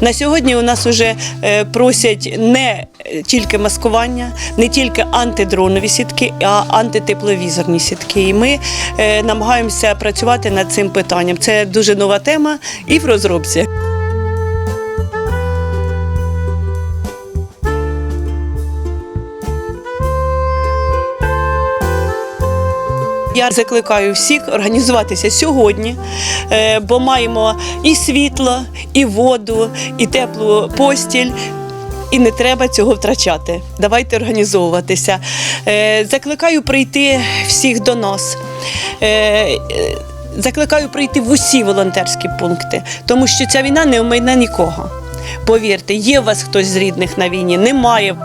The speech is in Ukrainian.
На сьогодні у нас вже е, просять не тільки маскування, не тільки антидронові сітки, а антитепловізорні сітки. І ми е, намагаємося працювати над цим питанням. Це дуже нова тема і в розробці. Я закликаю всіх організуватися сьогодні, е, бо маємо і світло, і воду, і теплу постіль. І не треба цього втрачати. Давайте організовуватися. Е, Закликаю прийти всіх до нас. Е, Закликаю прийти в усі волонтерські пункти, тому що ця війна не омайне нікого. Повірте, є у вас хтось з рідних на війні, немає.